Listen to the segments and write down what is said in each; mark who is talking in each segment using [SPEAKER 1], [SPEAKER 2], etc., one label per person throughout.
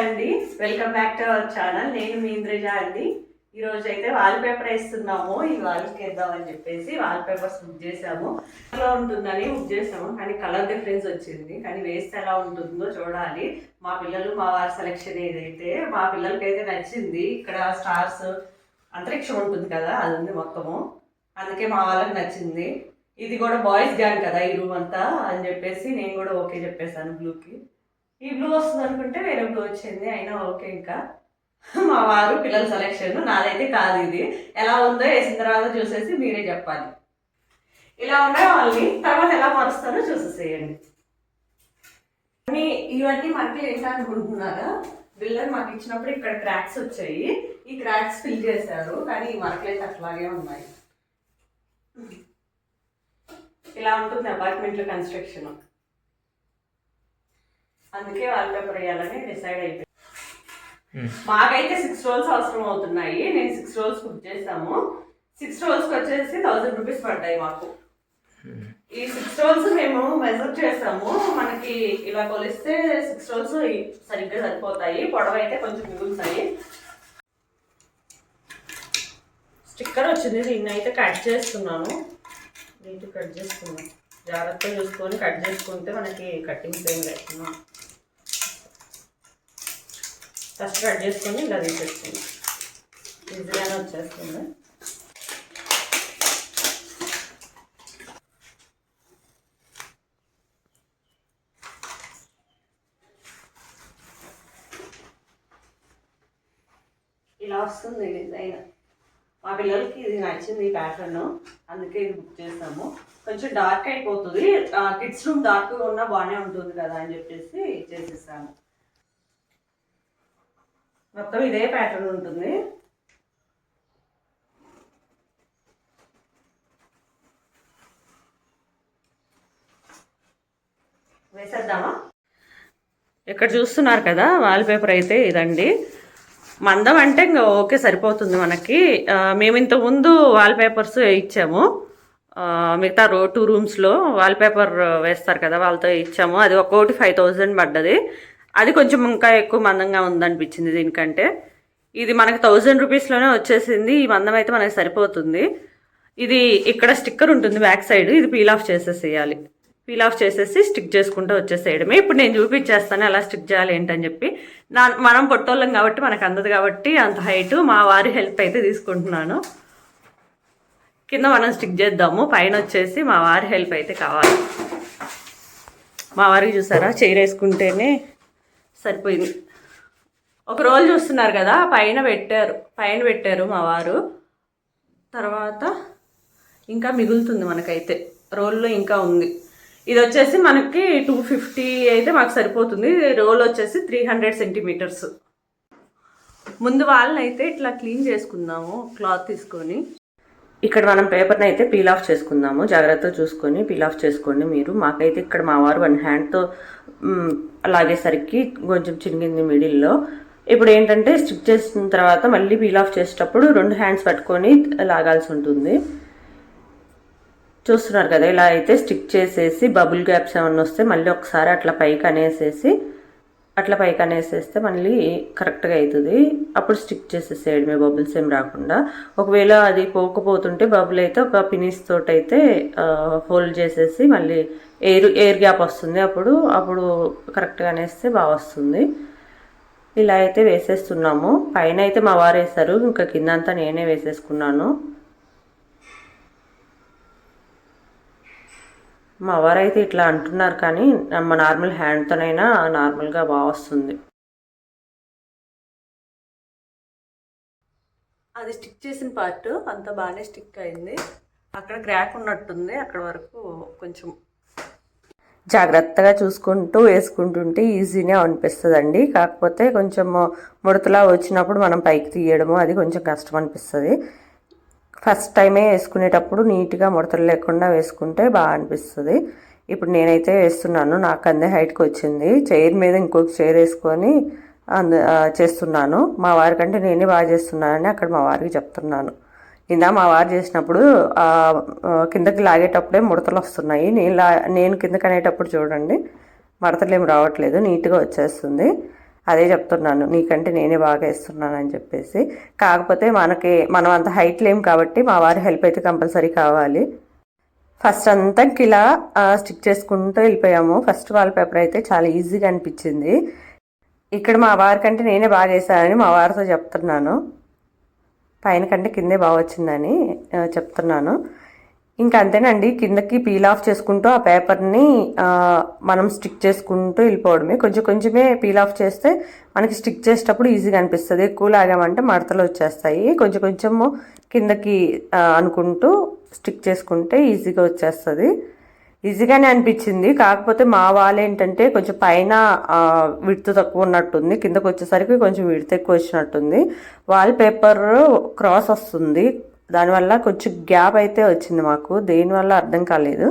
[SPEAKER 1] అండి. Welcome back to our channel నేను మీ ఇంద్రజ అండి. ఈ రోజు అయితే వాల్ పేపర్ వేస్తున్నాము. ఈ వాల్కి వేద్దామని చెప్పేసి వాల్ పేపర్స్ బుక్ చేసాము ఎలా ఉంటుందని బుక్ చేసాము కానీ కలర్ డిఫరెన్స్ వచ్చింది. కానీ వేస్తే ఎలా ఉంటుందో చూడాలి. మా పిల్లలు మా వారి సెలెక్షన్ ఏదైతే మా పిల్లలకి అయితే నచ్చింది ఇక్కడ స్టార్స్ అంతరిక్షం ఉంటుంది కదా అది ఉంది మొత్తము. అందుకే మా వాళ్ళకి నచ్చింది. ఇది కూడా బాయ్స్ గ్యాంగ్ కదా ఈ రూమ్ అంతా అని చెప్పేసి నేను కూడా ఓకే చెప్పేశాను బ్లూకి ఈ బ్లూ వస్తుంది అనుకుంటే వేరే బ్లూ వచ్చింది అయినా ఓకే ఇంకా. మా వారు పిల్లల సెలెక్షన్ నాదైతే కాదు ఇది. ఎలా ఉందో వేసిన తర్వాత చూసేసి మీరే చెప్పాలి. ఇలా ఉన్నాయి వాళ్ళని తర్వాత ఎలా మారుస్తారో చూసేసేయండి. ఇవన్నీ మనకి ఏంటో అనుకుంటున్నారా? బిల్లర్ మాకు ఇచ్చినప్పుడు ఇక్కడ క్రాక్స్ వచ్చాయి. ఈ క్రాక్స్ ఫిల్ చేశారు కానీ ఈ మరకలైతే అయితే అట్లాగే ఉన్నాయి. ఇలా ఉంటుంది అపార్ట్మెంట్లో కన్స్ట్రక్షన్ అందుకే వాల్ పేపర్ వేయాలని డిసైడ్ అయిపోయింది. మాకైతే సిక్స్ రోల్స్ అవసరం అవుతున్నాయి. నేను సిక్స్ రోల్స్ బుక్ చేసాము సిక్స్ రోల్స్కి వచ్చేసి థౌసండ్ రూపీస్ పడ్డాయి మాకు. ఈ సిక్స్ రోల్స్ మేము మెజర్ చేసాము మనకి ఇలా కొలిస్తే సిక్స్ రోల్స్ సరిగ్గా సరిపోతాయి. పొడవు అయితే కొంచెం మిగులుతాయి. స్టిక్కర్ వచ్చింది. దీన్ని అయితే కట్ చేస్తున్నాను. నీట్ కట్ చేసుకున్నాం జాగ్రత్తగా చూసుకొని కట్ చేసుకుంటే మనకి కట్టింగ్ ఏం లేకుండా ఫస్ట్ కట్ చేసుకొని ఇలా తీసేసుకుంది. ఈజీగానే వచ్చేస్తుంది. ఇలా వస్తుంది డిజైన్ మా పిల్లలకి ఇది నచ్చింది ఈ ప్యాటర్న్ అందుకే ఇది బుక్ చేసాము. కొంచెం డార్క్ అయిపోతుంది. కిడ్స్ రూమ్ డార్క్గా ఉన్నా బాగానే ఉంటుంది కదా అని చెప్పేసి చేసేసాము. మొత్తం ఇదే ప్యాటర్న్ ఉంటుంది. వేసేద్దామా? ఇక్కడ చూస్తున్నారు కదా వాల్ పేపర్ అయితే ఇదండి. మందం అంటే ఇంకా ఓకే సరిపోతుంది మనకి. మేము ఇంతకుముందు ముందు వాల్ పేపర్స్ ఇచ్చాము మిగతా రో టూ రూమ్స్లో వాల్ పేపర్ వేస్తారు కదా వాళ్ళతో ఇచ్చాము. అది ఒక్కోటి ఫైవ్ థౌజండ్ పడ్డది. అది కొంచెం ఇంకా ఎక్కువ మందంగా ఉందనిపించింది దీనికంటే. ఇది మనకి థౌజండ్ రూపీస్లోనే వచ్చేసింది. ఈ మందం అయితే మనకి సరిపోతుంది. ఇది ఇక్కడ స్టిక్కర్ ఉంటుంది బ్యాక్ సైడ్. ఇది పీల్ ఆఫ్ చేసేసేయాలి. పీల్ ఆఫ్ చేసేసి స్టిక్ చేసుకుంటూ వచ్చేసేయడమే. ఇప్పుడు నేను చూపించేస్తాను అలా స్టిక్ చేయాలి ఏంటని చెప్పి. నా మనం పొట్టోళ్ళం కాబట్టి మనకు అందదు కాబట్టి అంత హైట్ మా వారి హెల్ప్ అయితే తీసుకుంటున్నాను. కింద మనం స్టిక్ చేద్దాము. పైన వచ్చేసి మా వారి హెల్ప్ అయితే కావాలి. మా వారికి చూసారా? చైర్ వేసుకుంటేనే సరిపోయింది. ఒక రోల్ చూస్తున్నారు కదా పైన పెట్టారు. పైన పెట్టారు మా వారు. తర్వాత ఇంకా మిగులుతుంది మనకైతే. రోల్లో ఇంకా ఉంది. ఇది వచ్చేసి మనకి టూ ఫిఫ్టీ అయితే మాకు సరిపోతుంది. రోల్ వచ్చేసి త్రీ హండ్రెడ్ సెంటీమీటర్స్ ముందు వాళ్ళని అయితే ఇట్లా క్లీన్ చేసుకుందాము క్లాత్ తీసుకొని. ఇక్కడ మనం పేపర్ని అయితే పీల్ ఆఫ్ చేసుకుందాము. జాగ్రత్తగా చూసుకొని పీల్ ఆఫ్ చేసుకోండి మీరు. మాకైతే ఇక్కడ మా వారు వన్ హ్యాండ్తో లాగేసరికి కొంచెం చిరిగింది మిడిల్లో. ఇప్పుడు ఏంటంటే స్టిచ్ చేసిన తర్వాత మళ్ళీ పీల్ ఆఫ్ చేసేటప్పుడు రెండు హ్యాండ్స్ పట్టుకొని లాగాల్సి ఉంటుంది. చూస్తున్నారు కదా ఇలా అయితే స్టిక్ చేసేసి బబుల్ గ్యాప్స్ ఏమన్నా వస్తే మళ్ళీ ఒకసారి అట్లా పైకి అనేసేసి అట్లా పైకి అనేసేస్తే మళ్ళీ కరెక్ట్గా అవుతుంది అప్పుడు స్టిక్ చేసేసేయడమే బబుల్స్ ఏం రాకుండా. ఒకవేళ అది పోకపోతుంటే బబుల్ అయితే ఒక పినిస్ తోటి అయితే హోల్డ్ చేసేసి మళ్ళీ ఎయిర్ ఎయిర్ గ్యాప్ వస్తుంది. అప్పుడు అప్పుడు కరెక్ట్గా అనేస్తే బాగా వస్తుంది. ఇలా అయితే వేసేస్తున్నాము. పైన అయితే మా వారు వేశారు ఇంకా కింద అంతా నేనే వేసేసుకున్నాను. మా వారైతే ఇట్లా అంటున్నారు కానీ మా నార్మల్ హ్యాండ్తోనైనా నార్మల్గా బాగా వస్తుంది. అది స్టిక్ చేసిన పార్ట్ అంతా బాగానే స్టిక్ అయింది. అక్కడ క్రాక్ ఉన్నట్టుంది అక్కడ వరకు కొంచెం జాగ్రత్తగా చూసుకుంటూ వేసుకుంటుంటే ఈజీనే అనిపిస్తుందండి. కాకపోతే కొంచెం ముడతలా వచ్చినప్పుడు మనం పైకి తీయడము అది కొంచెం కష్టం అనిపిస్తుంది. ఫస్ట్ టైమే వేసుకునేటప్పుడు నీట్గా ముడతలు లేకుండా వేసుకుంటే బాగా అనిపిస్తుంది. ఇప్పుడు నేనైతే వేస్తున్నాను నాకు అందే హైట్కి వచ్చింది. చైర్ మీద ఇంకొక చైర్ వేసుకొని అందు చేస్తున్నాను. మా వారికంటే నేనే బాగా చేస్తున్నానని అక్కడ మా వారికి చెప్తున్నాను. కింద మా వారు చేసినప్పుడు కిందకి లాగేటప్పుడే ముడతలు వస్తున్నాయి. నేను లా నేను కిందకి అనేటప్పుడు చూడండి మడతలు ఏం రావట్లేదు నీట్గా వచ్చేస్తుంది. అదే చెప్తున్నాను నీకంటే నేనే బాగా వేస్తున్నాను అని చెప్పేసి. కాకపోతే మనకి మనం అంత హైట్ లేం కాబట్టి మా వారి హెల్ప్ అయితే కంపల్సరీ కావాలి. ఫస్ట్ అంతా ఇలా స్టిక్ చేసుకుంటూ వెళ్ళిపోయాము. ఫస్ట్ వాల్ పేపర్ అయితే చాలా ఈజీగా అనిపించింది. ఇక్కడ మా వారి కంటే నేనే బాగా వేసానని మా వారితో చెప్తున్నాను. పైన కంటే కిందే బాగా వచ్చిందని చెప్తున్నాను. ఇంకా అంతేనండి కిందకి పీల్ ఆఫ్ చేసుకుంటూ ఆ పేపర్ని మనం స్టిక్ చేసుకుంటూ వెళ్ళిపోవడమే. కొంచెం కొంచెమే పీల్ ఆఫ్ చేస్తే మనకి స్టిక్ చేసేటప్పుడు ఈజీగా అనిపిస్తుంది. ఎక్కువ లాగామంటే మడతలు వచ్చేస్తాయి. కొంచెం కొంచెము కిందకి అనుకుంటూ స్టిక్ చేసుకుంటే ఈజీగా వచ్చేస్తుంది. ఈజీగానే అనిపించింది. కాకపోతే మా వాళ్ళు ఏంటంటే కొంచెం పైన విడుతు తక్కువ ఉన్నట్టుంది. కిందకు వచ్చేసరికి కొంచెం విడత ఎక్కువ వచ్చినట్టుంది. వాల్ పేపర్ క్రాస్ వస్తుంది. దానివల్ల కొంచెం గ్యాప్ అయితే వచ్చింది మాకు. దేనివల్ల అర్థం కాలేదు.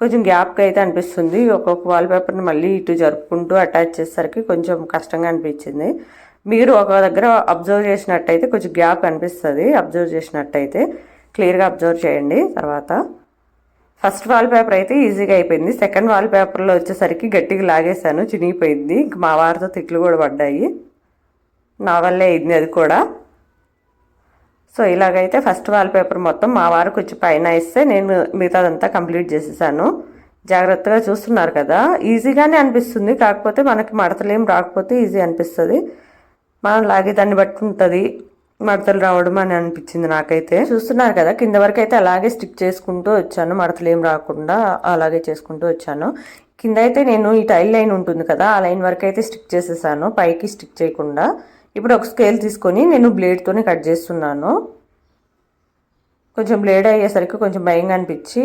[SPEAKER 1] కొంచెం గ్యాప్గా అయితే అనిపిస్తుంది. ఒక్కొక్క వాల్ పేపర్ని మళ్ళీ ఇటు జరుపుకుంటూ అటాచ్ చేసేసరికి కొంచెం కష్టంగా అనిపించింది. మీరు ఒక దగ్గర అబ్జర్వ్ చేసినట్టయితే కొంచెం గ్యాప్ అనిపిస్తుంది. అబ్జర్వ్ చేసినట్టయితే క్లియర్గా అబ్జర్వ్ చేయండి. తర్వాత ఫస్ట్ వాల్ పేపర్ అయితే ఈజీగా అయిపోయింది. సెకండ్ వాల్ పేపర్లో వచ్చేసరికి గట్టిగా లాగేశాను. చినిగిపోయింది. ఇంక మా వారితో తిట్లు కూడా పడ్డాయి. నా వల్లే అయింది అది కూడా. సో ఇలాగైతే ఫస్ట్ వాల్ పేపర్ మొత్తం మా వారు కొంచెం పైన ఇస్తే నేను మిగతాదంతా కంప్లీట్ చేసేసాను. జాగ్రత్తగా చూస్తున్నారు కదా. ఈజీగానే అనిపిస్తుంది. కాకపోతే మనకి మడతలేం రాకపోతే ఈజీ అనిపిస్తుంది. మనం లాగే దాన్ని బట్టి ఉంటుంది మడతలు రావడం అని అనిపించింది నాకైతే. చూస్తున్నారు కదా కింద వరకు అయితే అలాగే స్టిక్ చేసుకుంటూ వచ్చాను. మడతలు ఏం రాకుండా అలాగే చేసుకుంటూ వచ్చాను. కింద అయితే నేను ఈ టైల్ లైన్ ఉంటుంది కదా ఆ లైన్ వరకు అయితే స్టిక్ చేసేసాను. పైకి స్టిక్ చేయకుండా. ఇప్పుడు ఒక స్కేల్ తీసుకొని నేను బ్లేడ్తోనే కట్ చేస్తున్నాను. కొంచెం బ్లేడ్ అయ్యేసరికి కొంచెం భయంగా అనిపించి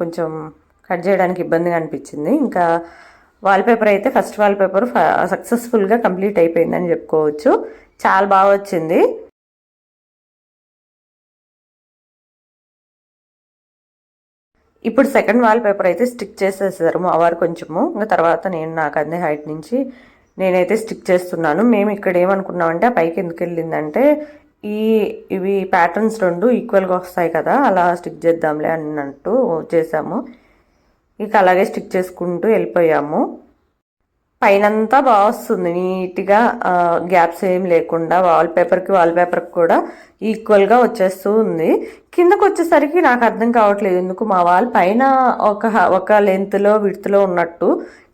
[SPEAKER 1] కొంచెం కట్ చేయడానికి ఇబ్బందిగా అనిపించింది. ఇంకా వాల్పేపర్ అయితే ఫస్ట్ వాల్పేపర్ సక్సెస్ఫుల్గా కంప్లీట్ అయిపోయిందని చెప్పుకోవచ్చు. చాలా బాగా వచ్చింది. ఇప్పుడు సెకండ్ వాల్ పేపర్ అయితే స్టిక్ చేసేసారు మా వారు కొంచెము. ఇంకా తర్వాత నేను నాకు అందే హైట్ నుంచి నేనైతే స్టిక్ చేస్తున్నాను. మేము ఇక్కడ ఏమనుకున్నామంటే ఆ పైకి ఎందుకు వెళ్ళిందంటే ఈ ఇవి ప్యాటర్న్స్ రెండు ఈక్వల్గా వస్తాయి కదా అలా స్టిక్ చేద్దాంలే అన్నట్టు చేసాము ఇక అలాగే స్టిక్ చేసుకుంటూ వెళ్ళిపోయాము. పైనంతా బాగా వస్తుంది. నీట్గా గ్యాప్స్ ఏం లేకుండా వాల్ పేపర్కి వాల్ పేపర్కి కూడా ఈక్వల్గా వచ్చేస్తూ ఉంది. కిందకు వచ్చేసరికి నాకు అర్థం కావట్లేదు. ఎందుకు మా వాల్ పైన ఒక ఒక లెంత్లో విడుతులో ఉన్నట్టు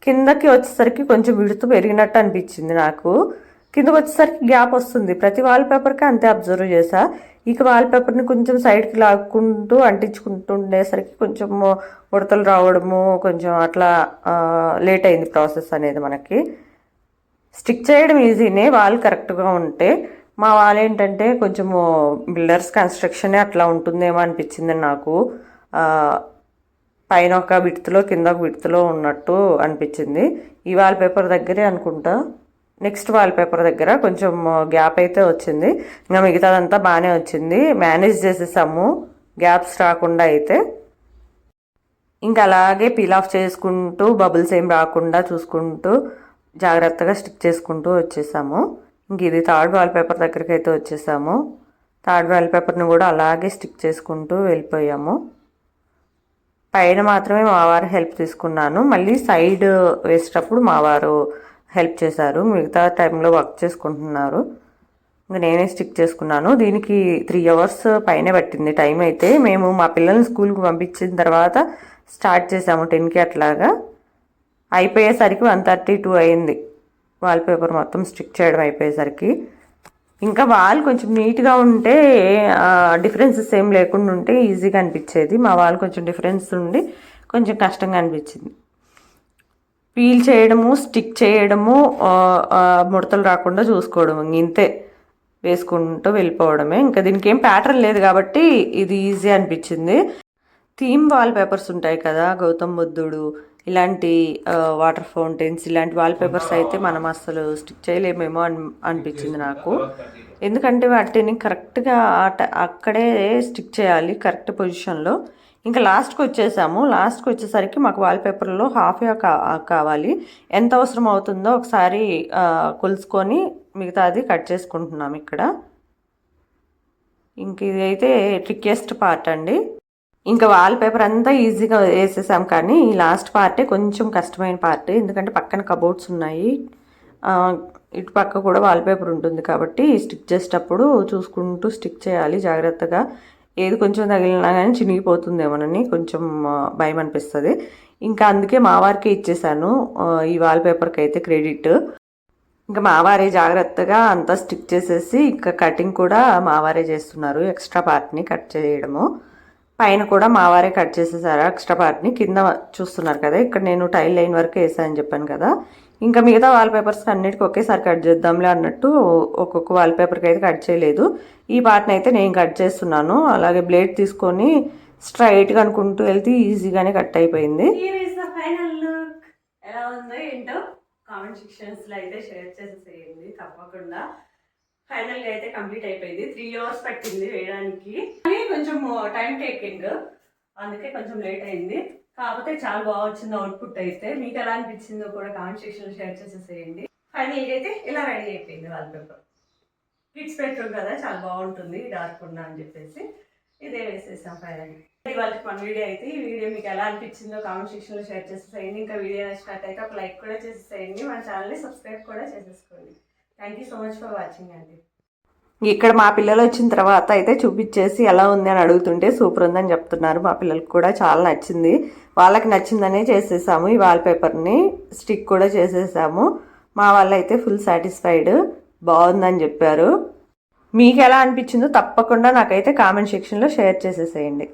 [SPEAKER 1] కిందకి వచ్చేసరికి కొంచెం విడుతు పెరిగినట్టు అనిపించింది నాకు. కిందకి వచ్చేసరికి గ్యాప్ వస్తుంది. ప్రతి వాల్ పేపర్కి అంతే అబ్జర్వ్ చేసా ఇక వాల్ పేపర్ని కొంచెం సైడ్కి లాక్కుంటూ అంటించుకుంటుండేసరికి కొంచెం ఉడతలు రావడము కొంచెం అట్లా లేట్ అయింది ప్రాసెస్ అనేది మనకి. స్టిక్ చేయడం ఈజీనే వాల్ కరెక్ట్గా ఉంటే. మా వాల్ ఏంటంటే కొంచెము బిల్డర్స్ కన్స్ట్రక్షనే అట్లా ఉంటుందేమో అనిపించింది నాకు. పైన ఒక విడుతులో కింద ఒక విడుతులో ఉన్నట్టు అనిపించింది. ఈ వాల్ పేపర్ దగ్గరే అనుకుంటా. నెక్స్ట్ వాల్ పేపర్ దగ్గర కొంచెం గ్యాప్ అయితే వచ్చింది. ఇంకా మిగతాదంతా బాగానే వచ్చింది. మేనేజ్ చేసేసాము. గ్యాప్స్ రాకుండా అయితే. ఇంకా అలాగే పీల్ ఆఫ్ చేసుకుంటూ బబుల్స్ ఏం రాకుండా చూసుకుంటూ జాగ్రత్తగా స్టిక్ చేసుకుంటూ వచ్చేసాము. ఇంక ఇది థర్డ్ వాల్ పేపర్ దగ్గరికి అయితే వచ్చేసాము. థర్డ్ వాల్ పేపర్ని కూడా అలాగే స్టిక్ చేసుకుంటూ వెళ్ళిపోయాము. పైన మాత్రమే మా వారు హెల్ప్ తీసుకున్నాను. మళ్ళీ సైడ్ వేసేటప్పుడు మావారు హెల్ప్ చేశారు. మిగతా టైంలో వర్క్ చేసుకుంటున్నారు. ఇంకా నేనే స్టిక్ చేసుకున్నాను. దీనికి త్రీ అవర్స్ పైనే పట్టింది. టైం అయితే మేము మా పిల్లల్ని స్కూల్కి పంపించిన తర్వాత స్టార్ట్ చేసాము టెన్కి అట్లాగా. అయిపోయేసరికి వన్ థర్టీ టూ అయింది. వాల్ పేపర్ మొత్తం స్టిక్ చేయడం అయిపోయేసరికి. ఇంకా వాల్ కొంచెం నీట్గా ఉంటే డిఫరెన్సెస్ ఏం లేకుండా ఉంటే ఈజీగా అనిపించేది. మా వాల్ కొంచెం డిఫరెన్స్ ఉండి కొంచెం కష్టంగా అనిపించింది. పీల్ చేయడము స్టిక్ చేయడము ముడతలు రాకుండా చూసుకోవడం ఇంతే. వేసుకుంటూ వెళ్ళిపోవడమే. ఇంకా దీనికి ఏం ప్యాటర్న్ లేదు కాబట్టి ఇది ఈజీ అనిపించింది. థీమ్ వాల్ పేపర్స్ ఉంటాయి కదా గౌతమ్ బుద్ధుడు ఇలాంటి వాటర్ ఫౌంటైన్స్ ఇలాంటి వాల్ పేపర్స్ అయితే మనం అసలు స్టిక్ చేయలేమేమో అని అనిపించింది నాకు. ఎందుకంటే వాటిని కరెక్ట్గా ఆట అక్కడే స్టిక్ చేయాలి కరెక్ట్ పొజిషన్లో. ఇంకా లాస్ట్కి వచ్చేసాము. లాస్ట్కి వచ్చేసరికి మాకు వాల్ పేపర్లో హాఫ్ కావాలి. ఎంత అవసరం అవుతుందో ఒకసారి ఆ, కొలుసుకొని మిగతాది కట్ చేసుకుంటున్నాం ఇక్కడ. ఇంక ఇదైతే ట్రిక్కెస్ట్ పార్ట్ అండి. ఇంకా వాల్ పేపర్ అంతా ఈజీగా వేసేసాం కానీ ఈ లాస్ట్ పార్టే కొంచెం కష్టమైన పార్ట్ ఎందుకంటే పక్కన కబోర్డ్స్ ఉన్నాయి. ఇటు పక్క కూడా వాల్పేపర్ ఉంటుంది కాబట్టి స్టిక్ చేసేటప్పుడు చూసుకుంటూ స్టిక్ చేయాలి జాగ్రత్తగా. ఏది కొంచెం తగిలినా కానీ చినిగిపోతుందేమోనని కొంచెం భయం అనిపిస్తుంది. ఇంకా అందుకే మావారికే ఇచ్చేసాను ఈ ఈ వాల్పేపర్కి అయితే క్రెడిట్ ఇంకా మావారే జాగ్రత్తగా అంతా స్టిక్ చేసేసి ఇంకా కటింగ్ కూడా మావారే చేస్తున్నారు ఎక్స్ట్రా పార్ట్ని కట్ చేయడము. పైన కూడా మావారే కట్ చేసేసారు. ఎక్స్ట్రా పార్ట్ని కింద చూస్తున్నారు కదా ఇక్కడ నేను టైల్ లైన్ వరకు వేసాను చెప్పాను కదా. ఇంకా మిగతా వాల్ పేపర్స్ అన్నిటికీ ఒకేసారి కట్ చేద్దాంలే అన్నట్టు ఒక్కొక్క వాల్ పేపర్కి అయితే కట్ చేయలేదు. ఈ పార్ట్ని అయితే నేను కట్ చేస్తున్నాను. అలాగే బ్లేడ్ తీసుకొని స్ట్రైట్గా అనుకుంటూ వెళ్తే ఈజీగానే కట్ అయిపోయింది. ఎలా ఉందో ఏంటో కామెంట్ సెక్షన్స్లో అయితే షేర్ చేసేసేయండి తప్పకుండా. ఫైనల్గా అయితే కంప్లీట్ అయిపోయింది. త్రీ అవర్స్ పట్టింది వేయడానికి. కానీ కొంచెం uh, టైం టేకింగ్ అందుకే కొంచెం లేట్ అయింది. కాకపోతే చాలా బాగా వచ్చింది అవుట్పుట్ అయితే. మీకు ఎలా అనిపించిందో కూడా కామెంట్ సెక్షన్ షేర్ చేసేసేయండి. ఫైనల్ అయితే ఇలా రెడీ అయిపోయింది వాల్ పేపర్ కిడ్స్ బెడ్రూమ్ కదా చాలా బాగుంటుంది డార్క్ ఉన్నా అని చెప్పేసి. ఇదే వేసేసాం ఫైనల్ వాళ్ళకి మన వీడియో అయితే ఈ వీడియో మీకు ఎలా అనిపించిందో కామెంట్ సెక్షన్లో షేర్ చేసేసేయండి. ఇంకా వీడియో నచ్చినట్టయితే ఒక లైక్ కూడా చేసేసేయండి. మన ఛానల్ని సబ్స్క్రైబ్ కూడా చేసేసుకోండి. Thank you so much for watching అండి ఇక్కడ మా పిల్లలు వచ్చిన తర్వాత అయితే చూపించేసి ఎలా ఉంది అని అడుగుతుంటే సూపర్ ఉందని చెప్తున్నారు. మా పిల్లలకు కూడా చాలా నచ్చింది. వాళ్ళకి నచ్చిందనే చేసేసాము. ఈ వాల్ పేపర్ని స్టిక్ కూడా చేసేసాము. మా వాళ్ళు అయితే ఫుల్ సాటిస్ఫైడ్ బాగుందని చెప్పారు. మీకు ఎలా అనిపించిందో తప్పకుండా నాకైతే కామెంట్ సెక్షన్లో షేర్ చేసేసేయండి.